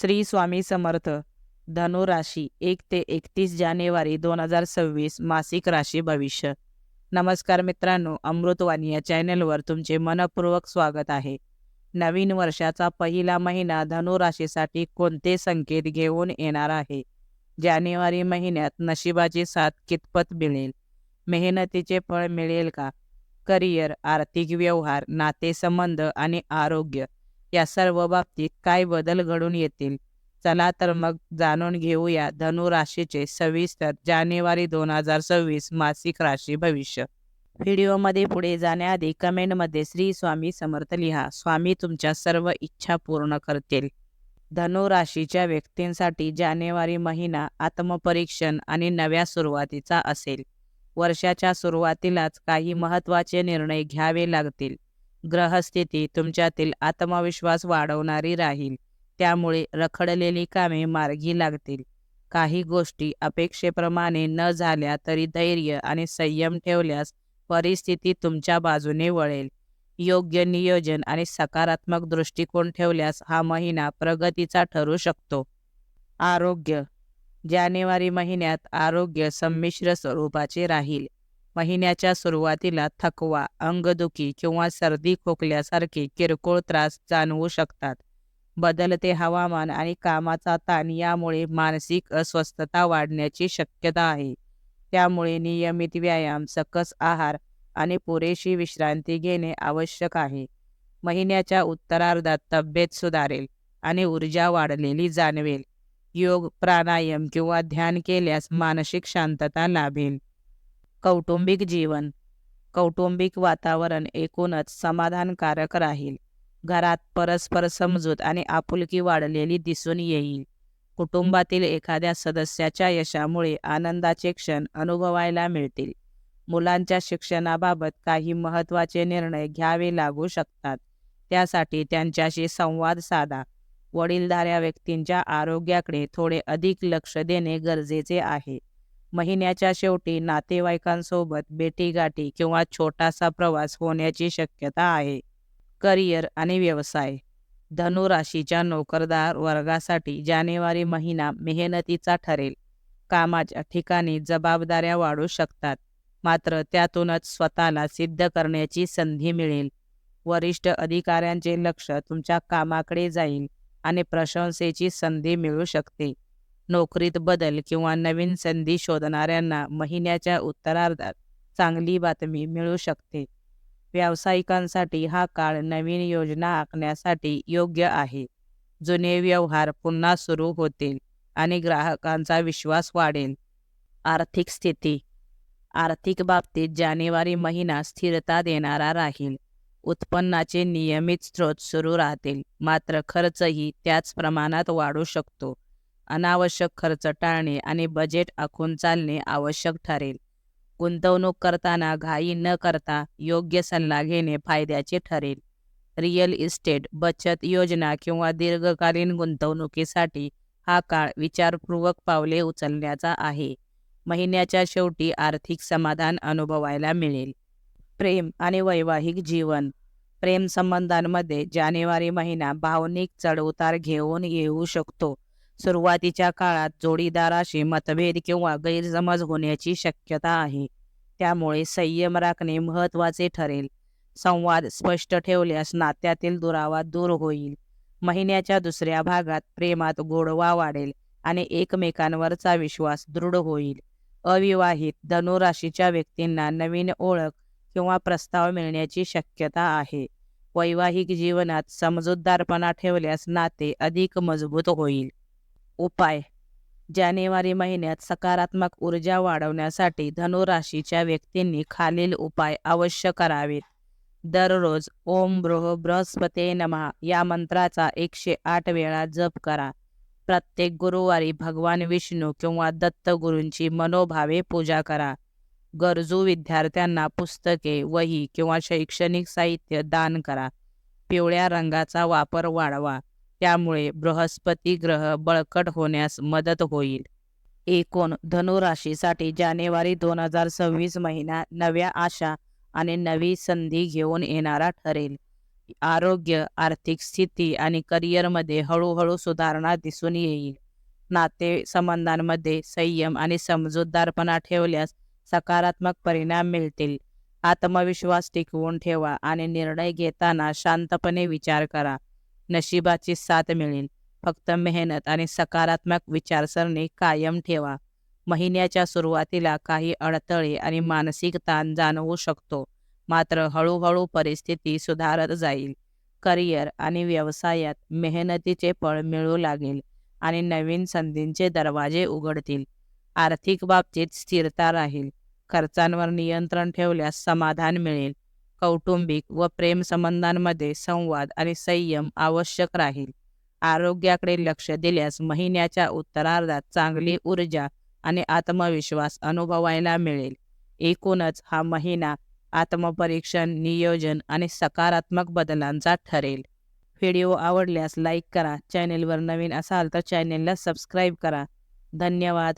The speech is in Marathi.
श्री स्वामी समर्थ. धनु राशी एक ते एकतीस जानेवारी दोन हजार सव्वीस मासिक राशी भविष्य. नमस्कार मित्रांनो अमृतवाणी या चॅनेलवर तुमचे मनपूर्वक स्वागत आहे. नवीन वर्षाचा पहिला महिना धनु राशीसाठी कोणते संकेत घेऊन येणार आहे? जानेवारी महिन्यात नशिबाची साथ कितपत मिळेल? मेहनतीचे फळ मिळेल का? करिअर आर्थिक व्यवहार नातेसंबंध आणि आरोग्य या सर्व बाबतीत काय बदल घडून येतील? चला तर मग जाणून घेऊया धनु राशीचे सविस्तर जानेवारी दोन हजार सव्वीस मासिक राशी भविष्य. व्हिडिओमध्ये पुढे जाण्याआधी कमेंटमध्ये श्री स्वामी समर्थ लिहा. स्वामी तुमच्या सर्व इच्छा पूर्ण करतील. धनु राशीच्या व्यक्तींसाठी जानेवारी महिना आत्मपरीक्षण आणि नव्या सुरुवातीचा असेल. वर्षाच्या सुरुवातीलाच काही महत्त्वाचे निर्णय घ्यावे लागतील. ग्रहस्थिती तुमच्यातील आत्मविश्वास वाढवणारी राहील. त्यामुळे रखडलेली कामे मार्गी लागतील. काही गोष्टी अपेक्षेप्रमाणे न झाल्या तरी धैर्य आणि संयम ठेवल्यास परिस्थिती तुमच्या बाजूने वळेल. योग्य नियोजन आणि सकारात्मक दृष्टिकोन ठेवल्यास हा महिना प्रगतीचा ठरू शकतो. आरोग्य. जानेवारी महिन्यात आरोग्य संमिश्र स्वरूपाचे राहील. महिन्याच्या सुरुवातीला थकवा अंगदुखी किंवा सर्दी खोकल्यासारखे किरकोळ त्रास जाणवू शकतात. बदलते हवामान आणि कामाचा ताण यामुळे मानसिक अस्वस्थता वाढण्याची शक्यता आहे. त्यामुळे नियमित व्यायाम सकस आहार आणि पुरेशी विश्रांती घेणे आवश्यक आहे. महिन्याच्या उत्तरार्धात तब्येत सुधारेल आणि ऊर्जा वाढलेली जाणवेल. योग प्राणायाम किंवा ध्यान केल्यास मानसिक शांतता लाभेल. कौटुंबिक जीवन. कौटुंबिक वातावरण एकूणच समाधानकारक राहील. घरात परस्पर समजूत आणि आपुलकी वाढलेली दिसून येईल. कुटुंबातील एखाद्या सदस्याच्या यशामुळे आनंदाचे क्षण अनुभवायला मिळतील. मुलांच्या शिक्षणाबाबत काही महत्त्वाचे निर्णय घ्यावे लागू शकतात. त्यासाठी त्यांच्याशी संवाद साधा. वडीलधाऱ्या व्यक्तींच्या आरोग्याकडे थोडे अधिक लक्ष देणे गरजेचे आहे. महिन्याच्या शेवटी नातेवाईकांसोबत भेटीगाठी किंवा छोटासा प्रवास होण्याची शक्यता आहे. करिअर आणि व्यवसाय. धनु राशीच्या नोकरदार वर्गासाठी जानेवारी महिना मेहनतीचा ठरेल. कामाच्या ठिकाणी जबाबदाऱ्या वाढू शकतात. मात्र त्यातूनच स्वतःला सिद्ध करण्याची संधी मिळेल. वरिष्ठ अधिकाऱ्यांचे लक्ष तुमच्या कामाकडे जाईल आणि प्रशंसेची संधी मिळू शकते. नोकरीत बदल किंवा नवीन संधी शोधणाऱ्यांना महिन्याच्या उत्तरार्धात चांगली बातमी मिळू शकते. व्यावसायिकांसाठी हा काळ नवीन योजना आखण्यासाठी योग्य आहे. जुने व्यवहार पुन्हा सुरू होतील आणि ग्राहकांचा विश्वास वाढेल. आर्थिक स्थिती. आर्थिक बाबतीत जानेवारी महिना स्थिरता देणारा राहील. उत्पन्नाचे नियमित स्रोत सुरू राहतील. मात्र खर्चही त्याच प्रमाणात वाढू शकतो. अनावश्यक खर्च टाळणे आणि बजेट आखून चालणे आवश्यक ठरेल. गुंतवणूक करताना घाई न करता योग्य सल्ला घेणे फायद्याचे ठरेल. रिअल इस्टेट बचत योजना किंवा दीर्घकालीन गुंतवणुकीसाठी हा काळ विचारपूर्वक पावले उचलण्याचा आहे. महिन्याच्या शेवटी आर्थिक समाधान अनुभवायला मिळेल. प्रेम आणि वैवाहिक जीवन. प्रेम संबंधांमध्ये जानेवारी महिना भावनिक चढउतार घेऊन येऊ शकतो. सुरुवातीच्या काळात जोडीदाराशी मतभेद किंवा गैरसमज होण्याची शक्यता आहे. त्यामुळे संयम राखणे महत्त्वाचे ठरेल. संवाद स्पष्ट ठेवल्यास नात्यातील दुरावा दूर होईल. महिन्याच्या दुसऱ्या भागात प्रेमात गोडवा वाढेल आणि एकमेकांवरचा विश्वास दृढ होईल. अविवाहित धनुराशीच्या व्यक्तींना नवीन ओळख किंवा प्रस्ताव मिळण्याची शक्यता आहे. वैवाहिक जीवनात समजूतदारपणा ठेवल्यास नाते अधिक मजबूत होईल. उपाय. जानेवारी महिन्यात सकारात्मक ऊर्जा वाढवण्यासाठी धनुराशीच्या व्यक्तींनी खालील उपाय अवश्य करावेत. दररोज ओम बृह बृहस्पते नमः या मंत्राचा एकशे आठ वेळा जप करा. प्रत्येक गुरुवारी भगवान विष्णू किंवा दत्तगुरूंची मनोभावे पूजा करा. गरजू विद्यार्थ्यांना पुस्तके वही किंवा शैक्षणिक साहित्य दान करा. पिवळ्या रंगाचा वापर वाढवा. त्यामुळे बृहस्पती ग्रह बळकट होण्यास मदत होईल. एकूण धनुराशीसाठी जानेवारी दोन हजार सव्वीस महिना नव्या आशा आणि नवी संधी घेऊन येणारा ठरेल. आरोग्य आर्थिक स्थिती आणि करिअरमध्ये हळूहळू सुधारणा दिसून येईल. नाते संबंधांमध्ये संयम आणि समजूतदारपणा ठेवल्यास सकारात्मक परिणाम मिळतील. आत्मविश्वास टिकवून ठेवा आणि निर्णय घेताना शांतपणे विचार करा. नशिबाची साथ मिळेल. फक्त मेहनत आणि सकारात्मक विचारसरणी कायम ठेवा. महिन्याच्या सुरुवातीला काही अडथळे आणि मानसिक ताण जाणवू शकतो. मात्र हळूहळू परिस्थिती सुधारत जाईल. करिअर आणि व्यवसायात मेहनतीचे फळ मिळू लागेल आणि नवीन संधींचे दरवाजे उघडतील. आर्थिक बाबतीत स्थिरता राहील. खर्चांवर नियंत्रण ठेवल्यास समाधान मिळेल. कौटुंबिक व प्रेम संबंधांमध्ये संवाद आणि संयम आवश्यक राहील. आरोग्याकडे लक्ष दिल्यास महिन्याच्या उत्तरार्धात चांगली ऊर्जा आणि आत्मविश्वास अनुभवायला मिळेल. एकूणच हा महिना आत्मपरीक्षण नियोजन आणि सकारात्मक बदलांचा ठरेल. व्हिडिओ आवडल्यास लाईक करा. चॅनेलवर नवीन असाल तर चॅनेलला सबस्क्राईब करा. धन्यवाद.